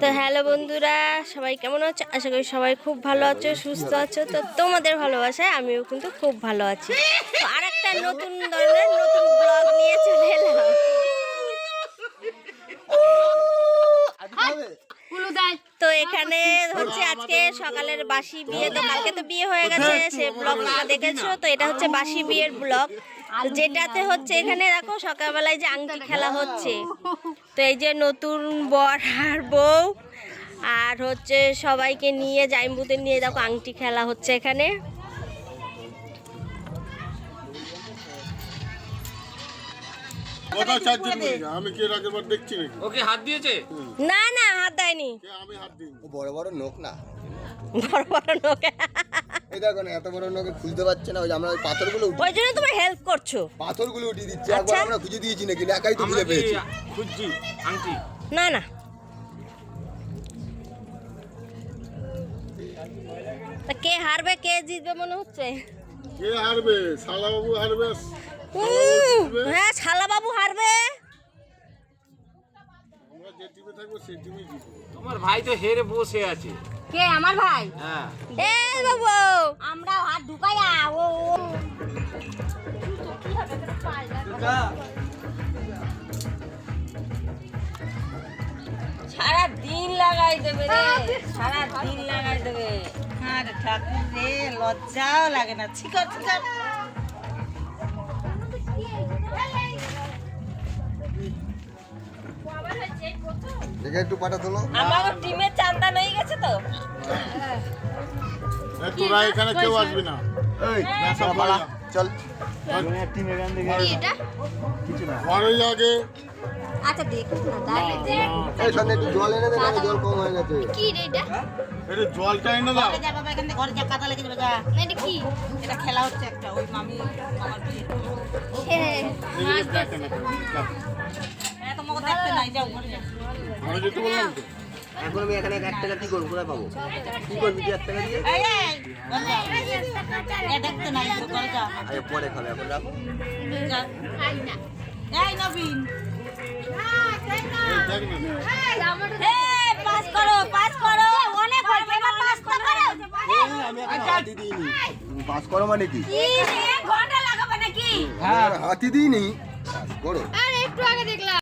তো হ্যালো বন্ধুরা, সবাই কেমন আছো? আশা করি সবাই খুব ভালো আছো, সুস্থ আছো। তো তোমাদের ভালোবাসায় আমিও কিন্তু খুব ভালো আছি। তো আর একটা নতুন ধরনের নতুন ব্লগ নিয়ে চলে এলাম। তো এখানে হচ্ছে আজকে সকালের বাসি বিয়ে, তো কালকে তো বিয়ে হয়ে গেছে, সে ব্লগটা দেখেছ, তো এটা হচ্ছে বাসি বিয়ের ব্লগ যেটাতে হচ্ছে এখানে দেখো সকালবেলায় যে আংটি খেলা হচ্ছে। তো এই যে নতুন বর আর বউ আর হচ্ছে সবাইকে নিয়ে জাইমবুদের নিয়ে দেখো আংটি খেলা হচ্ছে এখানে। না না হাত দেয়নি। আমি হাত দিই বড় বড় নোক না। বড় বড় এই দেখো না এত বড় নোকে খুঁজতে পারছে না ওই যে আমরা ওই পাথরগুলো ওই জন্য তোমার হেল্প করছ। পাথরগুলো উঠিয়ে দিচ্ছি আচ্ছা। একবার আমরা খুঁজে দিয়েছি নাকি? একাই তো খুঁজে পেয়েছি। খুঁজছি আংটি? না না। তা কে হারবে কে জিতবে মনে হচ্ছে? কে হারবে? শালাবাবু হারবে হ্যাঁ শালা বাবু হারবে। যে টিমে থাকব সেই টিমই জিতবো তোমার ভাই তো হেরে বসে আছে। কে আমার ভাই? হ্যাঁ। এ বাবু আমরা হাত ঢুকাইয়া ও ও। সারা দিন লাগাই দেবে রে সারা দিন লাগাই দেবে। আর ঠাকুর রে লজ্জাও লাগে না। ছিকর ছিকর একটু পাটা তোলো। আমার টিমের চান্দা হয়ে গেছে তো। তোরা এখানে কেউ আসবি না? এই পালা। চল। ঘরে আগে আচ্ছা দেখুন না তাহলে যে এই সামনে একটু জল এনে দে না জল কম হয়ে গেছে কি রে এটা? এটা জলটা এনে দাও। ঘরে যা বাবা এখান থেকে ঘরে যা কাদা লেগে যাবে যা। এটা কি? এটা খেলা হচ্ছে একটা ওই মামি আমার বিয়ে। না হ্যাঁ দেখতে নাই যাও ঘরে যা। ঘরে যেতে বললাম তো। এখন আমি এখানে এক টাকা কি করব কোথায় পাবো? কি করবি তুই এক টাকা দিয়ে? এই এই ঘরে যা। এ দেখতে নাই তো ঘরে যা। আরে পরে খাবে এখন রাখ। এই নবীন। পাস করো পাস করো। অনেক পাস করো। হাতি দিইনি। পাস করো মানে কি? কি ঘণ্টা লাগাবে নাকি? হ্যাঁ হাতি দিইনি। পাস করো। আরে একটু আগে দেখলাম।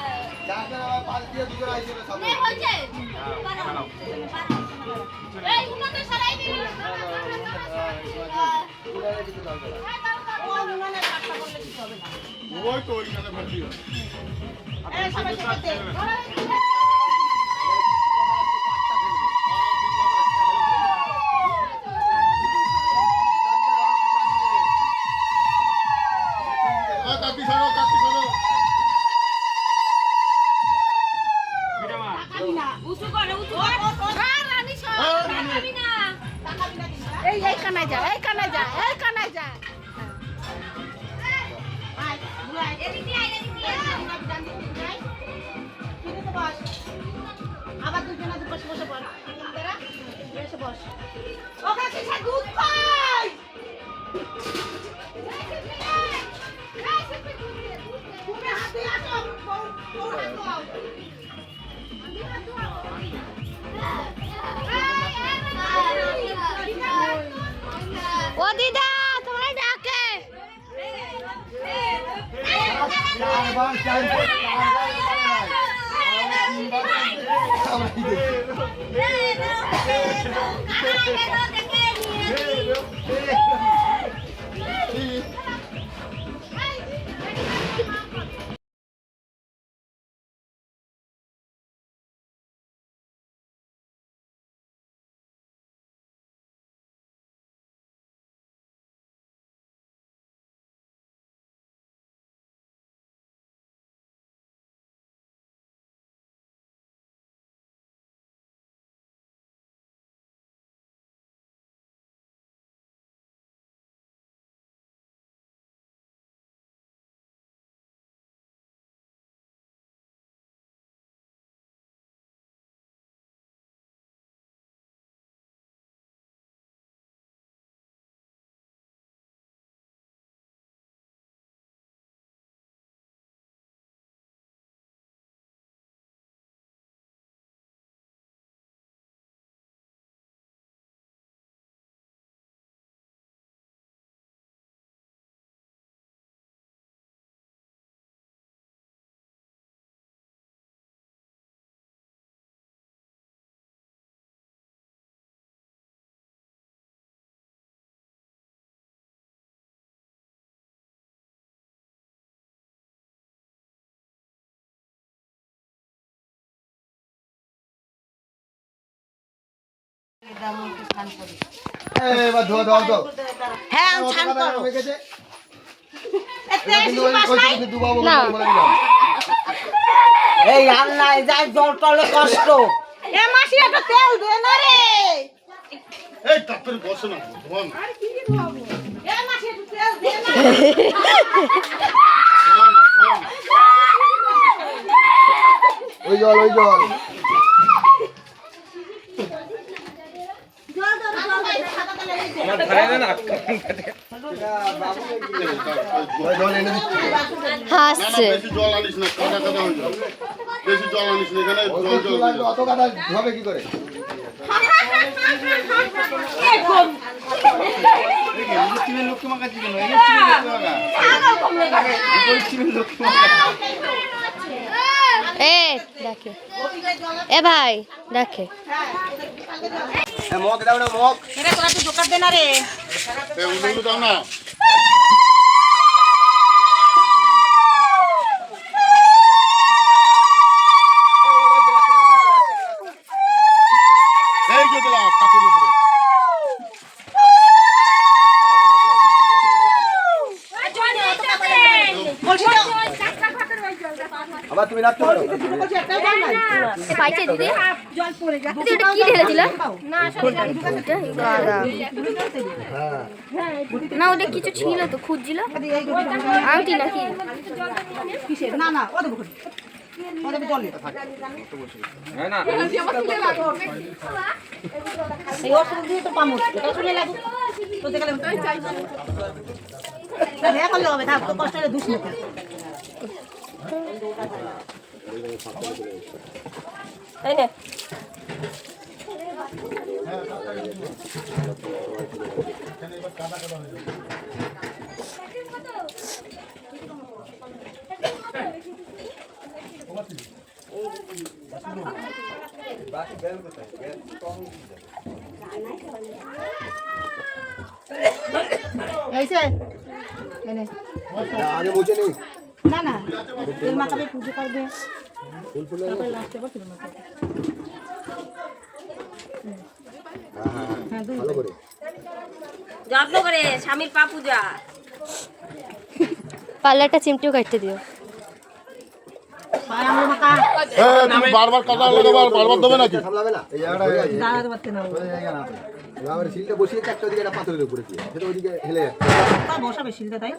ওই তো ওইখানে ভর্তি ও কাকি সে দুধ কই তুমি হাতে আসো তোর হাত দাও আমি হাত দাও। ও দিদা তোমরা ডাকে। চারবার চারবার Yeah. এবার ধোয়া ধোয়া দাও হ্যাঁ করো। এই যাই জল টলে কষ্ট। এ মাসি একটা তেল দে না রে। এই তাড়াতাড়ি বসে না ধোয়া না। এ মাসি একটু তেল দে না। ধোয়া না ধোয়া না। ওই জল ওই জল ওই জল এনে দিচ্ছি না না হাসছে। বেশি জল আনিস না কাদা কাদা হয়ে যাবে। বেশি জল আনিস না এখানে জল জল জল অত কাদা ধোবে কি করে? এ দেখে। এ ভাই দেখে। হ্যাঁ, মগ দাও না মগ রে তোরা তুই দোকান দে না রে। এই উল্টো দাও না। এই উপরে। আবার তুমি রাখতে পারো পাইছে দিদি দিদি ওটা কি ঢেলেছিল না ওটা কিছু ছিল তো খুঁজছিল। আংটি নাকি? না না ও দেবো জল। হ্যাঁ না তো এটা চলে লাগু তো দেখালে হ্যাঁ করলে হবে থাক তো কষ্ট হলে দুষ নিতে এই নে। আগে মুছে নেই না না তেল মাখাবে পুজো করবে। ভালো করে যত্ন করে স্বামীর পা পূজা। পার্লারটা চিমটিও কাটতে দিও। পায়ে এই, তুমি বারবার কাদা লাগাবে আর বারবার দেবে নাকি? সামলাবে না এই জায়গাটা দাঁড়াতে পারতে না ওই জায়গা না আবার সিলটা বসিয়ে একটা ওদিকে একটা পাথরের উপরে দিয়ে সেটা ওদিকে হেলে তা বসাবে শিলটা তাই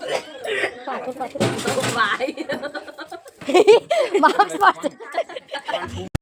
মাছ পাচ্ছে